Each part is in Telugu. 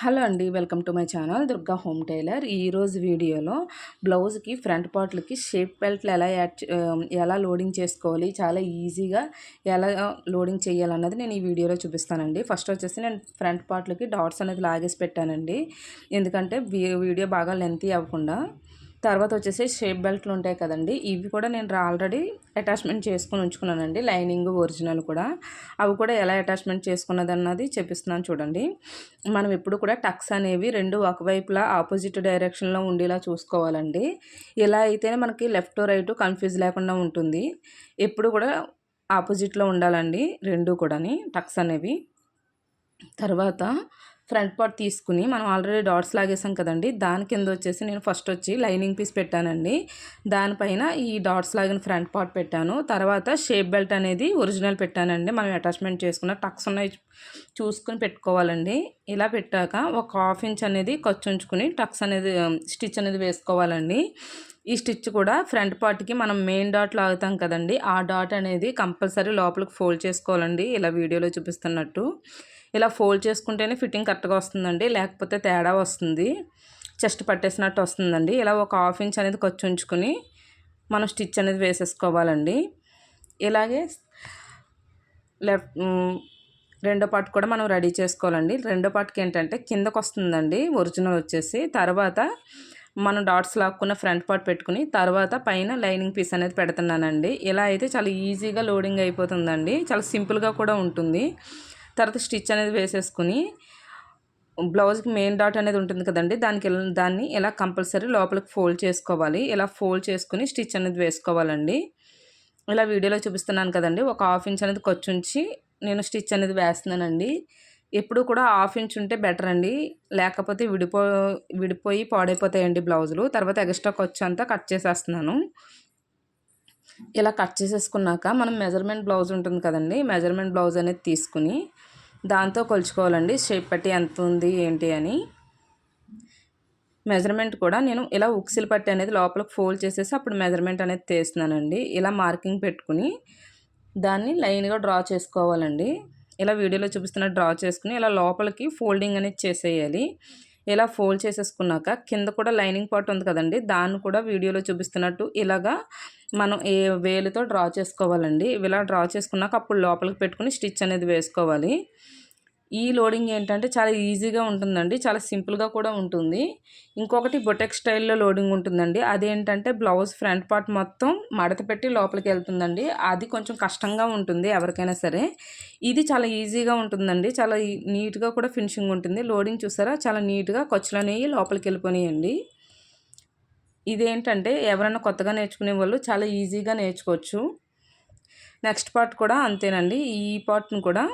హలో అండి welcome to my channel Durga home tailor. ఈరోజు వీడియోలో బ్లౌజ్కి ఫ్రంట్ పార్ట్లకి షేప్ బెల్ట్లు ఎలా యాడ్ ఎలా లోడింగ్ చేసుకోవాలి చాలా ఈజీగా ఎలా లోడింగ్ చేయాలన్నది నేను ఈ వీడియోలో చూపిస్తానండి. ఫస్ట్ వచ్చేసి నేను ఫ్రంట్ పార్ట్లకి డాట్స్ అనేది లాగేసి పెట్టానండి. ఎందుకంటే వీడియో బాగా లెంతీ అవ్వకుండా తర్వాత వచ్చేసి షేప్ బెల్ట్లు ఉంటాయి కదండి. ఇవి కూడా నేను ఆల్రెడీ అటాచ్మెంట్ చేసుకుని ఉంచుకున్నానండి. లైనింగ్ ఒరిజినల్ కూడా. అవి కూడా ఎలా అటాచ్మెంట్ చేసుకున్నది అన్నది చెప్పిస్తున్నాను చూడండి. మనం ఎప్పుడు కూడా టక్స్ అనేవి రెండు ఒకవైపులా ఆపోజిట్ డైరెక్షన్లో ఉండేలా చూసుకోవాలండి. ఇలా అయితేనే మనకి లెఫ్ట్ రైట్ కన్ఫ్యూజ్ లేకుండా ఉంటుంది. ఎప్పుడు కూడా ఆపోజిట్లో ఉండాలండి. రెండు కూడాని టక్స్ అనేవి. తర్వాత ఫ్రంట్ పార్ట్ తీసుకుని మనం ఆల్రెడీ డాట్స్ లాగేసాం కదండి. దాని కింద వచ్చేసి నేను ఫస్ట్ వచ్చి లైనింగ్ పీస్ పెట్టానండి. దానిపైన ఈ డాట్స్ లాగిన ఫ్రంట్ పార్ట్ పెట్టాను. తర్వాత షేప్ బెల్ట్ అనేది ఒరిజినల్ పెట్టానండి. మనం అటాచ్మెంట్ చేసుకున్న టక్స్ ఉన్నాయి చూసుకుని పెట్టుకోవాలండి. ఇలా పెట్టాక ఒక హాఫ్ ఇంచ్ అనేది ఖర్చు ఉంచుకుని టక్స్ అనేది స్టిచ్ అనేది వేసుకోవాలండి. ఈ స్టిచ్ కూడా ఫ్రంట్ పార్ట్కి మనం మెయిన్ డాట్ లాగుతాం కదండి. ఆ డాట్ అనేది కంపల్సరీ లోపలికి ఫోల్డ్ చేసుకోవాలండి. ఇలా వీడియోలో చూపిస్తున్నట్టు. ఇలా ఫోల్డ్ చేసుకుంటేనే ఫిట్టింగ్ కరెక్ట్గా వస్తుందండి లేకపోతే తేడా వస్తుంది. చెస్ట్ పట్టేసినట్టు వస్తుందండి. ఇలా ఒక హాఫ్ ఇంచ్ అనేది ఖర్చు ఉంచుకొని మనం స్టిచ్ అనేది వేసేసుకోవాలండి. ఇలాగే లెఫ్ట్ రెండో పార్ట్ కూడా మనం రెడీ చేసుకోవాలండి. రెండో పార్ట్కి ఏంటంటే కిందకు వస్తుందండి ఒరిజినల్ వచ్చేసి. తర్వాత మనం డాట్స్ లాక్కున్న ఫ్రంట్ పార్ట్ పెట్టుకుని తర్వాత పైన లైనింగ్ పీస్ అనేది పెడుతున్నానండి. ఇలా అయితే చాలా ఈజీగా లోడింగ్ అయిపోతుందండి. చాలా సింపుల్గా కూడా ఉంటుంది. తర్వాత స్టిచ్ అనేది వేసేసుకుని బ్లౌజ్కి మెయిన్ డాట్ అనేది ఉంటుంది కదండి దానికి దాన్ని ఇలా కంపల్సరీ లోపలికి ఫోల్డ్ చేసుకోవాలి ఇలా ఫోల్డ్ చేసుకుని స్టిచ్ అనేది వేసుకోవాలండి. ఇలా వీడియోలో చూపిస్తున్నాను కదండి ఒక హాఫ్ ఇంచ్ అనేది కొచ్చుంచి నేను స్టిచ్ అనేది వేస్తున్నానండి. ఎప్పుడు కూడా హాఫ్ ఇంచ్ ఉంటే బెటర్ అండి లేకపోతే విడిపో విడిపోయి పాడైపోతాయండి బ్లౌజులు. తర్వాత ఎక్స్ట్రా ఖర్చు అంతా కట్ చేసేస్తున్నాను. ఇలా కట్ చేసేసుకున్నాక మనం మెజర్మెంట్ బ్లౌజ్ ఉంటుంది కదండి మెజర్మెంట్ బ్లౌజ్ అనేది తీసుకుని దాంతో కొలుచుకోవాలండి. షేప్ పట్టి ఎంత ఉంది ఏంటి అని. మెజర్మెంట్ కూడా నేను ఇలా ఉక్సిల్ పట్టి అనేది లోపలికి ఫోల్డ్ చేసేసి అప్పుడు మెజర్మెంట్ అనేది తీస్తున్నానండి. ఇలా మార్కింగ్ పెట్టుకుని దాన్ని లైన్గా డ్రా చేసుకోవాలండి. ఇలా వీడియోలో చూపిస్తున్న డ్రా చేసుకుని ఇలా లోపలికి ఫోల్డింగ్ అనేది చేసేయాలి. ఇలా ఫోల్డ్ చేసేసుకున్నాక కింద కూడా లైనింగ్ పార్ట్ ఉంది కదండి దాన్ని కూడా వీడియోలో చూపిస్తున్నట్టు ఇలాగా మనం ఏ వేలుతో డ్రా చేసుకోవాలండి. ఇలా డ్రా చేసుకున్నాక అప్పుడు లోపలికి పెట్టుకుని స్టిచ్ అనేది వేసుకోవాలి. ఈ లోడింగ్ ఏంటంటే చాలా ఈజీగా ఉంటుందండి చాలా సింపుల్గా కూడా ఉంటుంది. ఇంకొకటి బొటెక్ స్టైల్లో లోడింగ్ ఉంటుందండి. అదేంటంటే బ్లౌజ్ ఫ్రంట్ పార్ట్ మొత్తం మడత పెట్టి లోపలికి వెళ్తుందండి. అది కొంచెం కష్టంగా ఉంటుంది ఎవరికైనా సరే. ఇది చాలా ఈజీగా ఉంటుందండి. చాలా నీట్గా కూడా ఫినిషింగ్ ఉంటుంది. లోడింగ్ చూసారా? చాలా నీట్గా ఖర్చులు అనేవి లోపలికి వెళ్ళిపోయాయండి ఇదేంటంటే ఎవరైనా కొత్తగా నేర్చుకునే వాళ్ళు చాలా ఈజీగా నేర్చుకోవచ్చు. నెక్స్ట్ పార్ట్ కూడా అంతేనండి. ఈ పార్ట్ని కూడా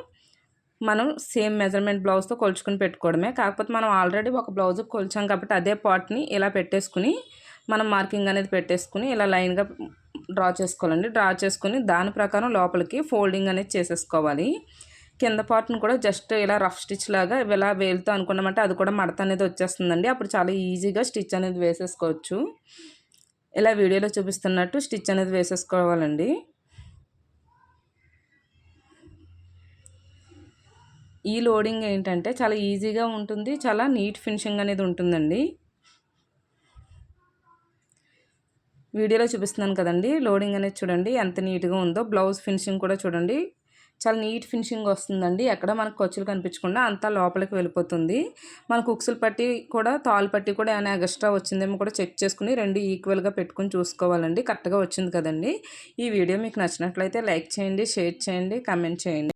మనం సేమ్ మెజర్మెంట్ బ్లౌజ్తో కొలుచుకుని పెట్టుకోవడమే. కాకపోతే మనం ఆల్రెడీ ఒక బ్లౌజ్ కొలిచాం కాబట్టి అదే పార్ట్ని ఇలా పెట్టేసుకుని మనం మార్కింగ్ అనేది పెట్టేసుకుని ఇలా లైన్గా డ్రా చేసుకోవాలండి. డ్రా చేసుకుని దాని ప్రకారం లోపలికి ఫోల్డింగ్ అనేది చేసేసుకోవాలి. కింద పార్ట్ని కూడా జస్ట్ ఇలా రఫ్ స్టిచ్ లాగా ఇలా వేలుతో అనుకున్నామంటే అది కూడా మడత అనేది వచ్చేస్తుందండి. అప్పుడు చాలా ఈజీగా స్టిచ్ అనేది వేసేసుకోవచ్చు. ఇలా వీడియోలో చూపిస్తున్నట్టు స్టిచ్ అనేది వేసేసుకోవాలండి. ఈ లోడింగ్ ఏంటంటే చాలా ఈజీగా ఉంటుంది చాలా నీట్ ఫినిషింగ్ అనేది ఉంటుందండి. వీడియోలో చూపిస్తున్నాను కదండి లోడింగ్ అనేది చూడండి ఎంత నీట్గా ఉందో బ్లౌజ్ ఫినిషింగ్ కూడా చూడండి. చాలా నీట్ ఫినిషింగ్ వస్తుందండి ఎక్కడ మనకు ఖర్చులు కనిపించకుండా అంతా లోపలికి వెళ్ళిపోతుంది. మనకు కుక్సులు పట్టి కూడా తాలు పట్టి కూడా ఏమైనా ఎక్స్ట్రా వచ్చిందేమో కూడా చెక్ చేసుకుని రెండు ఈక్వల్గా పెట్టుకుని చూసుకోవాలండి కరెక్ట్గా వచ్చింది కదండి. ఈ వీడియో మీకు నచ్చినట్లయితే లైక్ చేయండి షేర్ చేయండి కమెంట్ చేయండి.